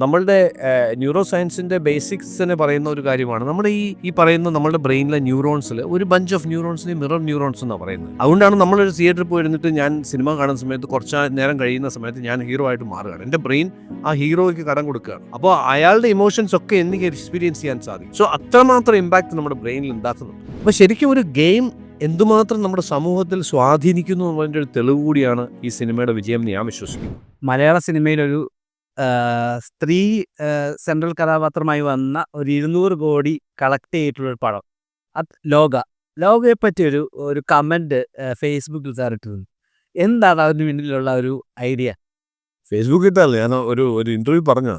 നമ്മളുടെ ന്യൂറോ സയൻസിന്റെ ബേസിക്സ് തന്നെ പറയുന്ന ഒരു കാര്യമാണ്. നമ്മുടെ ഈ ഈ പറയുന്ന നമ്മുടെ ബ്രെയിനിലെ ന്യൂറോൺസിൽ ഒരു ബഞ്ച് ഓഫ് ന്യൂറോൺസിനെ മിറർ ന്യൂറോൺസ് എന്നാണ് പറയുന്നത്. അതുകൊണ്ടാണ് നമ്മളൊരു തിയേറ്ററിൽ പോയി ഇരുന്നിട്ട് ഞാൻ സിനിമ കാണുന്ന സമയത്ത് കുറച്ച് നേരം കഴിയുന്ന സമയത്ത് ഞാൻ ഹീറോ ആയിട്ട് മാറുകയാണ്. എന്റെ ബ്രെയിൻ ആ ഹീറോയ്ക്ക് കടം കൊടുക്കുകയാണ്. അപ്പോൾ അയാളുടെ ഇമോഷൻസ് ഒക്കെ എനിക്ക് എക്സ്പീരിയൻസ് ചെയ്യാൻ സാധിക്കും. സോ അത്രമാത്രം ഇമ്പാക്ട് നമ്മുടെ ബ്രെയിനിൽ ഉണ്ടാക്കുന്നുണ്ട്. അപ്പോൾ ശരിക്കും ഒരു ഗെയിം എന്തുമാത്രം നമ്മുടെ സമൂഹത്തിൽ സ്വാധീനിക്കുന്നു എന്നതിന്റെ ഒരു തെളിവ് കൂടിയാണ് ഈ സിനിമയുടെ വിജയം എന്ന് ഞാൻ വിശ്വസിക്കുന്നു. മലയാള സിനിമയിലൊരു സ്ത്രീ സെൻട്രൽ കഥാപാത്രമായി വന്ന ഒരു ഇരുന്നൂറ് കോടി കളക്ട് ചെയ്തിട്ടുള്ള ഒരു പടം. അത് ലോക. ലോകയെ പറ്റി ഒരു ഒരു കമന്റ് ഫേസ്ബുക്കിൽ തരട്ടിരുന്നു എന്താണ് അതിന് പിന്നിലുള്ള ഒരു ഐഡിയ? ഫേസ്ബുക്കിൽ ഇട്ടല്ലേ ഞാൻ ഒരു ഒരു ഇന്റർവ്യൂ പറഞ്ഞു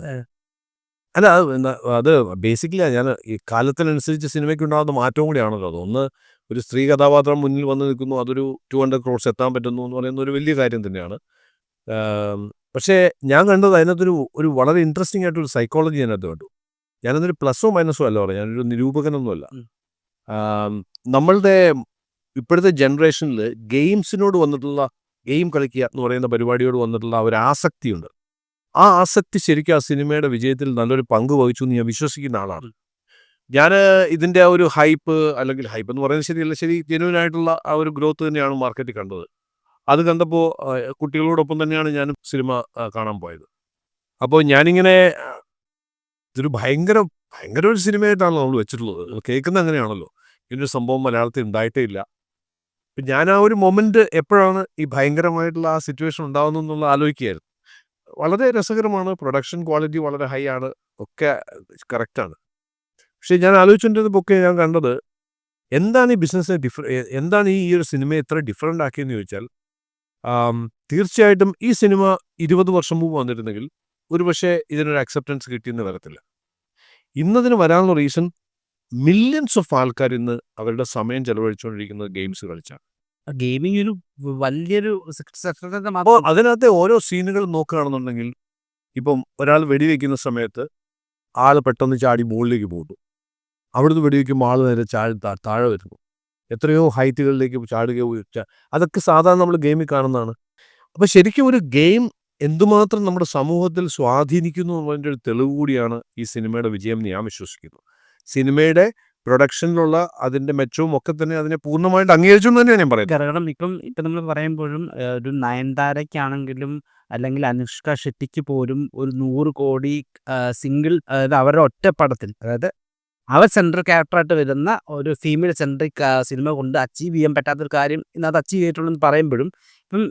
അല്ല അത് എന്താ- അത് ബേസിക്കലി ഞാൻ ഈ കാലത്തിനനുസരിച്ച് സിനിമയ്ക്ക് ഉണ്ടാകുന്ന മാറ്റവും കൂടിയാണല്ലോ. അത് ഒന്ന് ഒരു സ്ത്രീ കഥാപാത്രം മുന്നിൽ വന്ന് നിൽക്കുന്നു അതൊരു ടു ഹൺഡ്രഡ് ക്രോഡ്സ് എത്താൻ പറ്റുന്നു എന്ന് പറയുന്ന ഒരു വലിയ കാര്യം തന്നെയാണ്. പക്ഷേ ഞാൻ കണ്ടത് അതിനകത്തൊരു ഒരു വളരെ ഇൻട്രസ്റ്റിംഗ് ആയിട്ടൊരു സൈക്കോളജി അതിനകത്ത് കണ്ടു. ഞാനതൊരു പ്ലസ്സോ മൈനസോ അല്ല പറയാം ഞാനൊരു നിരൂപകനൊന്നുമല്ല. നമ്മളുടെ ഇപ്പോഴത്തെ ജനറേഷനിൽ ഗെയിംസിനോട് വന്നിട്ടുള്ള ഗെയിം കളിക്കുക എന്ന് പറയുന്ന പരിപാടിയോട് വന്നിട്ടുള്ള ഒരു ആസക്തിയുണ്ട്. ആ ആസക്തി ശരിക്കും ആ സിനിമയുടെ വിജയത്തിൽ നല്ലൊരു പങ്ക് വഹിച്ചു എന്ന് ഞാൻ വിശ്വസിക്കുന്ന ആളാണ്. ഞാൻ ഇതിന്റെ ആ ഒരു ഹൈപ്പ് അല്ലെങ്കിൽ ഹൈപ്പ് എന്ന് പറയുന്നത് ശരിയല്ല ശരി ജെനുവിനായിട്ടുള്ള ആയിട്ടുള്ള ആ ഒരു ഗ്രോത്ത് തന്നെയാണ് മാർക്കറ്റിൽ കണ്ടത്. അത് കണ്ടപ്പോൾ കുട്ടികളോടൊപ്പം തന്നെയാണ് ഞാൻ സിനിമ കാണാൻ പോയത്. അപ്പോൾ ഞാനിങ്ങനെ ഇതൊരു ഭയങ്കര ഭയങ്കര ഒരു സിനിമയായിട്ടാണല്ലോ നമ്മൾ വെച്ചിട്ടുള്ളത്. നമ്മൾ കേൾക്കുന്നത് അങ്ങനെയാണല്ലോ. ഇങ്ങനൊരു സംഭവം മലയാളത്തിൽ ഉണ്ടായിട്ടേ ഇല്ല. അപ്പം ഞാൻ ആ ഒരു മൊമെന്റ് എപ്പോഴാണ് ഈ ഭയങ്കരമായിട്ടുള്ള ആ സിറ്റുവേഷൻ ഉണ്ടാകുന്നു എന്നുള്ള ആലോചിക്കുകയായിരുന്നു. വളരെ രസകരമാണ്. പ്രൊഡക്ഷൻ ക്വാളിറ്റി വളരെ ഹൈ ആണ്. ഒക്കെ കറക്റ്റാണ് പക്ഷേ ഞാൻ ആലോചിച്ചുകൊണ്ടിരുന്നപ്പോൾ ഞാൻ കണ്ടത് എന്താണ് ഈ ബിസിനസ്സിനെ ഡിഫറെ എന്താണ് ഈ ഒരു സിനിമയെ ഇത്ര ഡിഫറെന്റ് ആക്കിയെന്ന് ചോദിച്ചാൽ തീർച്ചയായിട്ടും ഈ സിനിമ ഇരുപത് വർഷം മുമ്പ് വന്നിരുന്നെങ്കിൽ ഒരുപക്ഷെ ഇതിനൊരു അക്സെപ്റ്റൻസ് കിട്ടിയെന്ന് വരത്തില്ല. ഇന്നതിന് വരാനുള്ള റീസൺ മില്യൺസ് ഓഫ് ആൾക്കാർ ഇന്ന് അവരുടെ സമയം ചെലവഴിച്ചുകൊണ്ടിരിക്കുന്നത് ഗെയിംസ് കളിച്ചാണ്. ഗെയിമിംഗ് ഒരു വലിയൊരു അപ്പോൾ അതിനകത്തെ ഓരോ സീനുകൾ നോക്കുകയാണെന്നുണ്ടെങ്കിൽ ഇപ്പം ഒരാൾ വെടിവെക്കുന്ന സമയത്ത് ആൾ പെട്ടെന്ന് ചാടി മുകളിലേക്ക് പോകുന്നു അവിടുന്ന് വെടിവെക്കുമ്പോൾ ആൾ നേരെ ചാടി താഴെ വരുന്നു. എത്രയോ ഹൈറ്റുകളിലേക്ക് ചാടുകയോ അതൊക്കെ സാധാരണ നമ്മൾ ഗെയിമിൽ കാണുന്നതാണ്. അപ്പോൾ ശരിക്കും ഒരു ഗെയിം എന്തുമാത്രം നമ്മുടെ സമൂഹത്തിൽ സ്വാധീനിക്കുന്നു എന്നതിന്റെ ഒരു തെളിവ് കൂടിയാണ് ഈ സിനിമയുടെ വിജയം എന്ന് ഞാൻ വിശ്വസിക്കുന്നു. സിനിമയുടെ പ്രൊഡക്ഷനിലുള്ള അതിന്റെ മെച്ചവും ഒക്കെ തന്നെ അതിനെ പൂർണമായിട്ട് അംഗീകരിച്ചു എന്ന് തന്നെയാണ് ഞാൻ പറയുന്നത്. കാരണം ഇപ്പം ഇപ്പം നമ്മൾ പറയുമ്പോഴും ഒരു നയൻതാരയ്ക്കാണെങ്കിലും അല്ലെങ്കിൽ അനുഷ്ക ഷെട്ടിക്ക് പോലും ഒരു നൂറ് കോടി സിംഗിൾ അതായത് അവരുടെ ഒറ്റ പടത്തിൽ അതായത് അവർ സെൻട്രൽ ക്യാരക്ടറായിട്ട് വരുന്ന ഒരു ഫീമെയിൽ സെൻട്രിക് സിനിമ കൊണ്ട് അച്ചീവ് ചെയ്യാൻ പറ്റാത്തൊരു കാര്യം ഇന്നത് അച്ചീവ് ചെയ്തിട്ടുള്ളൂ എന്ന് പറയുമ്പോഴും ഇപ്പം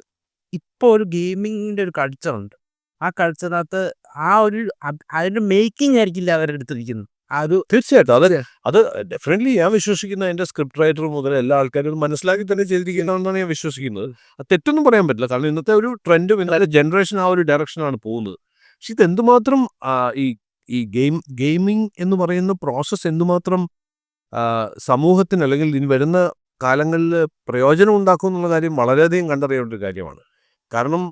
ഇപ്പോൾ ഒരു ഗെയിമിങ്ങിന്റെ ഒരു കൾച്ചറുണ്ട് ആ കൾച്ചറിനകത്ത് ആ ഒരു അത് അതിന്റെ മേക്കിംഗ് ആയിരിക്കില്ല അവരെടുത്തിരിക്കുന്നത് അത് തീർച്ചയായിട്ടും. അത് അത് ഡെഫിനറ്റ്ലി ഞാൻ വിശ്വസിക്കുന്ന എന്റെ സ്ക്രിപ്റ്റ് റൈറ്റർ മുതൽ എല്ലാ ആൾക്കാരും മനസ്സിലാക്കി തന്നെ ചെയ്തിരിക്കുന്നതെന്നാണ് ഞാൻ വിശ്വസിക്കുന്നത്. അത് തെറ്റൊന്നും പറയാൻ പറ്റില്ല. കാരണം ഇന്നത്തെ ഒരു ട്രെൻഡും ഇന്നത്തെ ജനറേഷൻ ആ ഒരു ഡയറക്ഷനാണ് പോകുന്നത്. പക്ഷെ ഇത് എന്തുമാത്രം ഈ ഈ ഗെയിം ഗെയിമിംഗ് എന്ന് പറയുന്ന പ്രോസസ്സ് എന്തുമാത്രം സമൂഹത്തിന് അല്ലെങ്കിൽ ഇനി വരുന്ന കാലങ്ങളിൽ പ്രയോജനം ഉണ്ടാക്കും എന്നുള്ള കാര്യം വളരെയധികം കണ്ടറിയേണ്ട ഒരു കാര്യമാണ്. കാരണം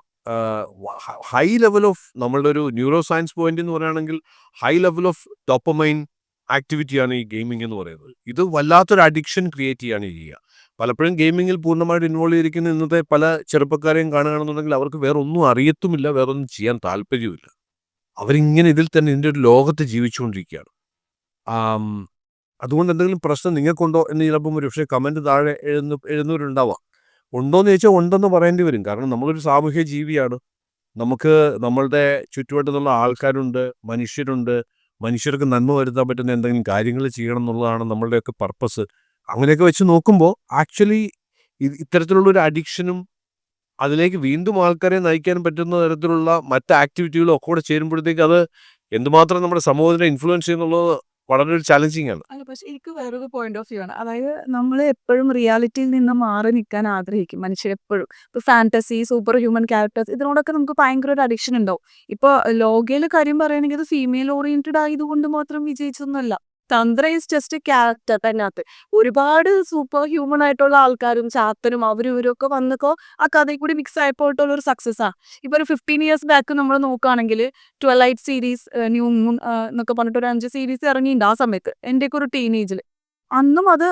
ഹൈ ലെവൽ ഓഫ് നമ്മളുടെ ഒരു ന്യൂറോ സയൻസ് പോയിന്റ് എന്ന് പറയുകയാണെങ്കിൽ ഹൈ ലെവൽ ഓഫ് ഡോപ്പമൈൻ ആക്ടിവിറ്റിയാണ് ഈ ഗെയിമിംഗ് എന്ന് പറയുന്നത്. ഇത് വല്ലാത്തൊരു അഡിക്ഷൻ ക്രിയേറ്റ് ചെയ്യാണ് ചെയ്യുക. പലപ്പോഴും ഗെയിമിങ്ങിൽ പൂർണമായിട്ട് ഇൻവോൾവ് ചെയ്തിരിക്കുന്ന ഇന്നത്തെ പല ചെറുപ്പക്കാരെയും കാണുകയാണെന്നുണ്ടെങ്കിൽ അവർക്ക് വേറെ ഒന്നും അറിയത്തുമില്ല വേറൊന്നും ചെയ്യാൻ താല്പര്യമില്ല അവരിങ്ങനെ ഇതിൽ തന്നെ ഇതിന്റെ ഒരു ലോകത്ത് ജീവിച്ചുകൊണ്ടിരിക്കുകയാണ്. അതുകൊണ്ട് എന്തെങ്കിലും പ്രശ്നം നിങ്ങൾക്കുണ്ടോ എന്ന് ചിലപ്പം ഒരു പക്ഷേ കമന്റ് താഴെ എഴുന്നു എഴുന്നവരുണ്ടാവാം. ഉണ്ടോയെന്ന് ചോദിച്ചാൽ ഉണ്ടെന്ന് പറയേണ്ടി വരും. കാരണം നമ്മളൊരു സാമൂഹ്യ ജീവിയാണ്. നമുക്ക് നമ്മളുടെ ചുറ്റുവട്ടത്തുള്ള ആൾക്കാരുണ്ട് മനുഷ്യരുണ്ട്. മനുഷ്യർക്ക് നന്മ വരുത്താൻ പറ്റുന്ന എന്തെങ്കിലും കാര്യങ്ങൾ ചെയ്യണം എന്നുള്ളതാണ് നമ്മളുടെയൊക്കെ പർപ്പസ് അങ്ങനെയൊക്കെ വെച്ച് നോക്കുമ്പോൾ ആക്ച്വലി ഇത്തരത്തിലുള്ള ഒരു അഡിക്ഷനും അതിലേക്ക് വീണ്ടും ആൾക്കാരെ നയിക്കാൻ പറ്റുന്ന തരത്തിലുള്ള മറ്റ് ആക്ടിവിറ്റികളും ഒക്കെ കൂടെ ചേരുമ്പോഴത്തേക്ക് അത് എന്തുമാത്രം നമ്മുടെ സമൂഹത്തിനെ ഇൻഫ്ലുവൻസ് ചെയ്യുന്നുള്ളത് വളരെ ഒരു ചാലഞ്ചിങ് ആണ്. എനിക്ക് വേറൊരു പോയിന്റ് ഓഫ് വ്യൂ ആണ്. അതായത് നമ്മൾ എപ്പോഴും റിയാലിറ്റിയിൽ നിന്ന് മാറി നിൽക്കാൻ ആഗ്രഹിക്കും മനുഷ്യരെപ്പോഴും ഇപ്പൊ ഫാന്റസി സൂപ്പർ ഹ്യൂമൻ ക്യാരക്ടേഴ്സ് ഇതിനോടൊക്കെ നമുക്ക് ഭയങ്കര ഒരു അഡിക്ഷൻ ഉണ്ടാവും. ഇപ്പൊ ലോകയിലെ കാര്യം പറയുകയാണെങ്കിൽ അത് ഫീമെയിൽ ഓറിയന്റഡ് ആയതുകൊണ്ട് മാത്രം വിജയിച്ചൊന്നുമല്ല തന്ത്ര ഈസ് ജസ്റ്റ് ക്യാരക്ടർ അതിനകത്ത് ഒരുപാട് സൂപ്പർ ഹ്യൂമൻ ആയിട്ടുള്ള ആൾക്കാരും ചാത്തനും അവരും ഇവരും ഒക്കെ വന്നപ്പോ ആ കഥയിൽ കൂടി മിക്സ് ആയപ്പോട്ടുള്ള ഒരു സക്സസ് ആണ് ഇപ്പൊ ഒരു ഫിഫ്റ്റീൻ ഇയേഴ്സ് ബാക്ക് നമ്മൾ നോക്കുകയാണെങ്കിൽ ട്വലൈറ്റ് സീരീസ് ന്യൂ മൂൺ എന്നൊക്കെ പറഞ്ഞിട്ട് ഒരു അഞ്ച് സീരീസ് ഇറങ്ങിയിട്ടുണ്ട് ആ സമയത്ത് എന്റെയൊക്കെ ഒരു ടീനേജിൽ അന്നും അത്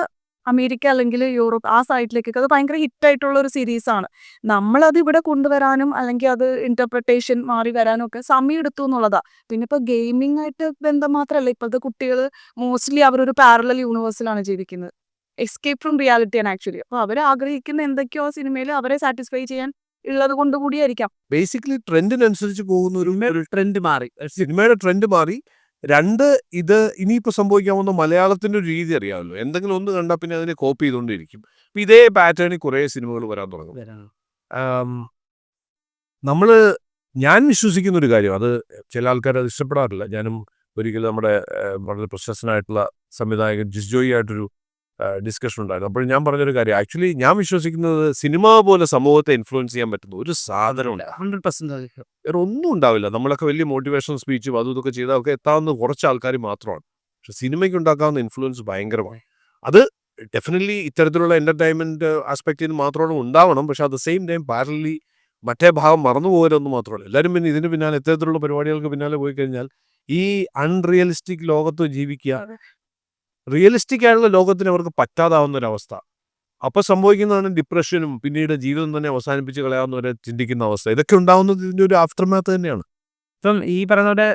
അമേരിക്ക അല്ലെങ്കിൽ യൂറോപ്പ് ആ സൈഡിലേക്കൊക്കെ. അത് ഭയങ്കര ഹിറ്റായിട്ടുള്ള ഒരു സീരീസാണ്. നമ്മളത് ഇവിടെ കൊണ്ടുവരാനും അല്ലെങ്കിൽ അത് ഇന്റർപ്രിട്ടേഷൻ മാറി വരാനും ഒക്കെ സമയം എടുത്തു എന്നുള്ളതാ. പിന്നെ ഇപ്പോൾ ഗെയിമിംഗ് ആയിട്ട് ബന്ധം മാത്രമല്ല ഇപ്പോഴത്തെ കുട്ടികൾ മോസ്റ്റ്ലി അവരൊരു പാരലൽ യൂണിവേഴ്സിലാണ് ജീവിക്കുന്നത്. എസ്കേപ്പ് ഫ്രം റിയാലിറ്റിയാണ് ആക്ച്വലി അപ്പോൾ അവർ ആഗ്രഹിക്കുന്ന എന്തൊക്കെയോ സിനിമയിൽ അവരെ സാറ്റിസ്ഫൈ ചെയ്യാൻ ഉള്ളത് കൊണ്ട് കൂടിയായിരിക്കാം ബേസിക്കലി ട്രെൻഡിനനുസരിച്ച് പോകുന്ന ഒരു ഒരു ട്രെൻഡ് മാറി. സിനിമയുടെ ട്രെൻഡ് മാറി. രണ്ട് ഇത് ഇനിയിപ്പോൾ സംഭവിക്കാൻ പോകുന്ന മലയാളത്തിന്റെ ഒരു രീതി അറിയാമല്ലോ. എന്തെങ്കിലും ഒന്ന് കണ്ടാൽ പിന്നെ അതിനെ കോപ്പി ചെയ്തുകൊണ്ടിരിക്കും അപ്പം ഇതേ പാറ്റേണിൽ കുറേ സിനിമകൾ വരാൻ തുടങ്ങും. നമ്മൾ ഞാൻ വിശ്വസിക്കുന്ന ഒരു കാര്യം അത് ചില ആൾക്കാർ അത് ഇഷ്ടപ്പെടാറില്ല. ഞാനും ഒരിക്കലും നമ്മുടെ വളരെ പ്രശസ്തനായിട്ടുള്ള സംവിധായകൻ ജിസ്ജോയി ആയിട്ടൊരു ഡിസ്കഷൻ ഉണ്ടായിരുന്നു. അപ്പോൾ ഞാൻ പറഞ്ഞൊരു കാര്യം. ആക്ച്വലി ഞാൻ വിശ്വസിക്കുന്നത് സിനിമ പോലെ സമൂഹത്തെ ഇൻഫ്ലുവൻസ് ചെയ്യാൻ പറ്റുന്ന ഒരു സാധനമില്ല ഹൺഡ്രഡ് പെർസെന്റ് വേറെ ഒന്നും ഉണ്ടാവില്ല. നമ്മളൊക്കെ വലിയ മോട്ടിവേഷൻ സ്പീച്ചും അതും ഇതൊക്കെ ചെയ്താൽ ഒക്കെ എത്താവുന്ന കുറച്ച് ആൾക്കാർ മാത്രമാണ്. പക്ഷെ സിനിമയ്ക്ക് ഉണ്ടാക്കാവുന്ന ഇൻഫ്ലുവൻസ് ഭയങ്കരമാണ്. അത് ഡെഫിനറ്റ്ലി ഇത്തരത്തിലുള്ള എന്റർടൈൻമെന്റ് ആസ്പെക്റ്റിൽ നിന്ന് മാത്രമാണ് ഉണ്ടാവണം. പക്ഷെ അറ്റ് ദ സെയിം ടൈം പാരലി മറ്റേ ഭാഗം മറന്നു പോകരുതെന്ന് മാത്രമല്ല. എല്ലാവരും പിന്നെ ഇതിന് പിന്നാലെ ഇത്തരത്തിലുള്ള പരിപാടികൾക്ക് പിന്നാലെ പോയി കഴിഞ്ഞാൽ ഈ അൺറിയലിസ്റ്റിക് ലോകത്ത് ജീവിക്കുക. റിയലിസ്റ്റിക് ആയിട്ടുള്ള ലോകത്തിന് അവർക്ക് പറ്റാതാവുന്ന ഒരവസ്ഥ അപ്പൊ സംഭവിക്കുന്നതാണ് ഡിപ്രഷനും പിന്നീട് ജീവിതം തന്നെ അവസാനിപ്പിച്ച് കളയാവുന്നവരെ ചിന്തിക്കുന്ന അവസ്ഥ. ഇതൊക്കെ ഉണ്ടാവുന്നത് ഇതിന്റെ ഒരു ആഫ്റ്റർ മാത്ത് തന്നെയാണ്. ഇപ്പം ഈ പറയുന്ന പോലെ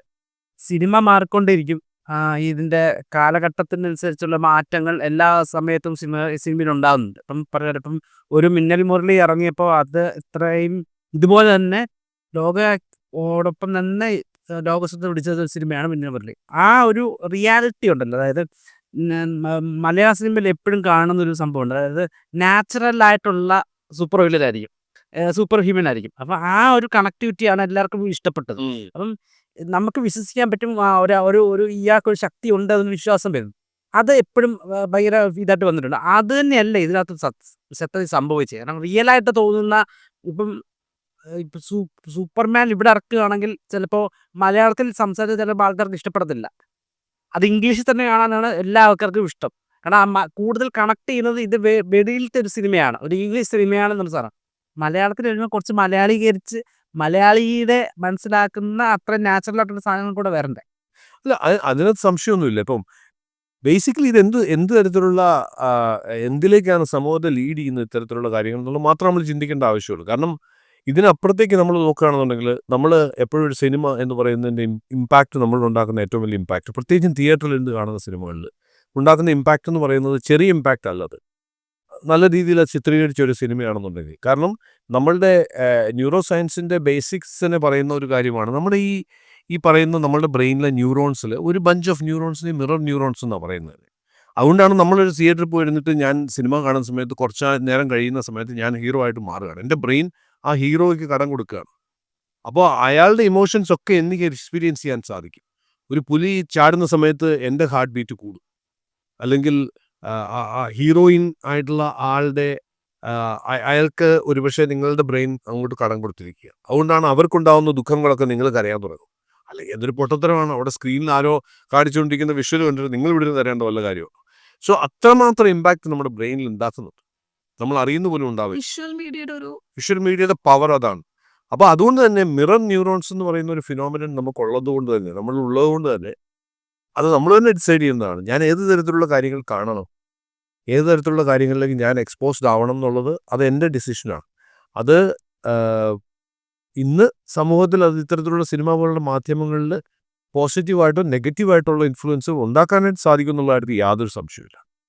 സിനിമ മാറിക്കൊണ്ടിരിക്കും. ആ, ഇതിന്റെ കാലഘട്ടത്തിനനുസരിച്ചുള്ള മാറ്റങ്ങൾ എല്ലാ സമയത്തും സിനിമ സിനിമയിൽ ഉണ്ടാകുന്നുണ്ട് ഇപ്പം പറയാം ഇപ്പം ഒരു മിന്നൽ മുരളി ഇറങ്ങിയപ്പോൾ അത് ഇത്രയും ഇതുപോലെ തന്നെ ലോകയോടൊപ്പം തന്നെ ലോകശ്രദ്ധ പിടിച്ച സിനിമയാണ് മിന്നൽ മുരളി. ആ ഒരു റിയാലിറ്റി ഉണ്ടല്ലോ. അതായത് മലയാള സിനിമയിൽ എപ്പോഴും കാണുന്ന ഒരു സംഭവമുണ്ട്. അതായത് നാച്ചുറൽ ആയിട്ടുള്ള സൂപ്പർ വില്ലൻ ആയിരിക്കും സൂപ്പർ ഹ്യൂമൻ ആയിരിക്കും അപ്പം ആ ഒരു കണക്ടിവിറ്റിയാണ് എല്ലാവർക്കും ഇഷ്ടപ്പെട്ടത്. അപ്പം നമുക്ക് വിശ്വസിക്കാൻ പറ്റും ഒരു ഒരു ഇയാൾക്ക് ഒരു ശക്തി ഉണ്ട് എന്ന് വിശ്വാസം വരുന്നു അത് എപ്പോഴും ഭയങ്കര ഇതായിട്ട് വന്നിട്ടുണ്ട്. അത് തന്നെയല്ല ഇതിനകത്ത് സത്- സത്യത്തിൽ സംഭവിച്ചത്. കാരണം റിയൽ ആയിട്ട് തോന്നുന്ന ഇപ്പം ഇപ്പം സൂപ്പർമാൻ ഇവിടെ ഇറക്കുകയാണെങ്കിൽ ചിലപ്പോൾ മലയാളത്തിൽ സംസാരിച്ച ചിലപ്പോൾ ആൾക്കാർക്ക് ഇഷ്ടപ്പെടത്തില്ല. അത് ഇംഗ്ലീഷിൽ തന്നെ കാണാനാണ് എല്ലാ ആൾക്കാർക്കും ഇഷ്ടം. കാരണം കൂടുതൽ കണക്ട് ചെയ്യുന്നത് ഇത് വെളിയിലത്തെ ഒരു സിനിമയാണ്. ഒരു ഇംഗ്ലീഷ് സിനിമയാണ് നമ്മൾ സാധനം മലയാളത്തിൽ വരുമ്പോൾ കുറച്ച് മലയാളീകരിച്ച് മലയാളിയുടെ മനസ്സിലാക്കുന്ന അത്ര നാച്ചുറൽ ആയിട്ടുള്ള സാധനങ്ങൾ കൂടെ വരണ്ടേ. അല്ല അതിനകത്ത് സംശയമൊന്നുമില്ല. ഇപ്പം ബേസിക്കലി ഇത് എന്ത് എന്ത് തരത്തിലുള്ള എന്തിലേക്കാണ് സമൂഹത്തെ ലീഡ് ചെയ്യുന്ന ഇത്തരത്തിലുള്ള കാര്യങ്ങൾ എന്നുള്ളത് മാത്രം നമ്മൾ ചിന്തിക്കേണ്ട ആവശ്യമുള്ളൂ. കാരണം ഇതിനപ്പുറത്തേക്ക് നമ്മൾ നോക്കുകയാണെന്നുണ്ടെങ്കിൽ നമ്മൾ എപ്പോഴും ഒരു സിനിമ എന്ന് പറയുന്നതിന്റെ ഇമ്പാക്റ്റ് നമ്മൾ ഉണ്ടാക്കുന്ന ഏറ്റവും വലിയ ഇമ്പാക്റ്റ് പ്രത്യേകിച്ചും തിയേറ്ററിൽ നിന്ന് കാണുന്ന സിനിമകളിൽ ഉണ്ടാക്കുന്ന ഇമ്പാക്റ്റ് എന്ന് പറയുന്നത് ചെറിയ ഇമ്പാക്റ്റ് അല്ലത് നല്ല രീതിയിൽ ചിത്രീകരിച്ച ഒരു സിനിമയാണെന്നുണ്ടെങ്കിൽ. കാരണം നമ്മളുടെ ന്യൂറോ സയൻസിന്റെ ബേസിക്സിനെ പറയുന്ന ഒരു കാര്യമാണ്. നമ്മുടെ ഈ ഈ പറയുന്ന നമ്മളുടെ ബ്രെയിനിലെ ന്യൂറോൺസിൽ ഒരു ബഞ്ച് ഓഫ് ന്യൂറോൺസിനെ മിറർ ന്യൂറോൺസ് എന്നാണ് പറയുന്നത്. അതുകൊണ്ടാണ് നമ്മളൊരു തിയേറ്ററിൽ പോയിരുന്നിട്ട് ഞാൻ സിനിമ കാണുന്ന സമയത്ത് കുറച്ച് നേരം കഴിയുന്ന സമയത്ത് ഞാൻ ഹീറോ ആയിട്ട് മാറുകയാണ്. എന്റെ ബ്രെയിൻ ആ ഹീറോയ്ക്ക് കടം കൊടുക്കുകയാണ്. അപ്പോൾ അയാളുടെ ഇമോഷൻസ് ഒക്കെ എനിക്ക് എക്സ്പീരിയൻസ് ചെയ്യാൻ സാധിക്കും. ഒരു പുലി ചാടുന്ന സമയത്ത് എന്റെ ഹാർട്ട് ബീറ്റ് കൂടും. അല്ലെങ്കിൽ ഹീറോയിൻ ആയിട്ടുള്ള ആളുടെ അയാൾക്ക് ഒരുപക്ഷെ നിങ്ങളുടെ ബ്രെയിൻ അങ്ങോട്ട് കടം കൊടുത്തിരിക്കുക. അതുകൊണ്ടാണ് അവർക്കുണ്ടാവുന്ന ദുഃഖങ്ങളൊക്കെ നിങ്ങൾ കരയാൻ തുടങ്ങും. അല്ലെങ്കിൽ എന്തൊരു പൊട്ടത്തരമാണ്. അവിടെ സ്ക്രീനിൽ ആരോ കാണിച്ചുകൊണ്ടിരിക്കുന്ന വിഷ്വൽ കണ്ടിട്ട് നിങ്ങൾ ഇവിടെ നിന്ന് തരേണ്ട വല്ല കാര്യമാണ്. സോ അത്രമാത്രം ഇമ്പാക്റ്റ് നമ്മുടെ ബ്രെയിനിൽ ഉണ്ടാക്കുന്നുണ്ട്. നമ്മൾ അറിയുന്ന പോലും ഉണ്ടാവില്ല. വിഷ്വൽ മീഡിയയുടെ ഒരു വിഷ്വൽ മീഡിയയുടെ പവർ അതാണ്. അപ്പൊ അതുകൊണ്ട് തന്നെ മിറർ ന്യൂറോൺസ് എന്ന് പറയുന്ന ഒരു ഫിനോമിനൻ നമുക്കുള്ളത് കൊണ്ട് തന്നെ നമ്മൾ ഉള്ളത് കൊണ്ട് തന്നെ അത് നമ്മൾ തന്നെ ഡിസൈഡ് ചെയ്യുന്നതാണ്. ഞാൻ ഏത് തരത്തിലുള്ള കാര്യങ്ങൾ കാണണം ഏത് തരത്തിലുള്ള കാര്യങ്ങളിലേക്ക് ഞാൻ എക്സ്പോസ്ഡ് ആവണം എന്നുള്ളത് അത് എന്റെ ഡിസിഷനാണ് അത് ഇന്ന് സമൂഹത്തിൽ അത് ഇത്തരത്തിലുള്ള സിനിമ പോലുള്ള മാധ്യമങ്ങളിൽ പോസിറ്റീവായിട്ടോ നെഗറ്റീവായിട്ടുള്ള ഇൻഫ്ലുവൻസ് ഉണ്ടാക്കാനായിട്ട് സാധിക്കും എന്നുള്ളതായിട്ട് യാതൊരു സംശയമില്ല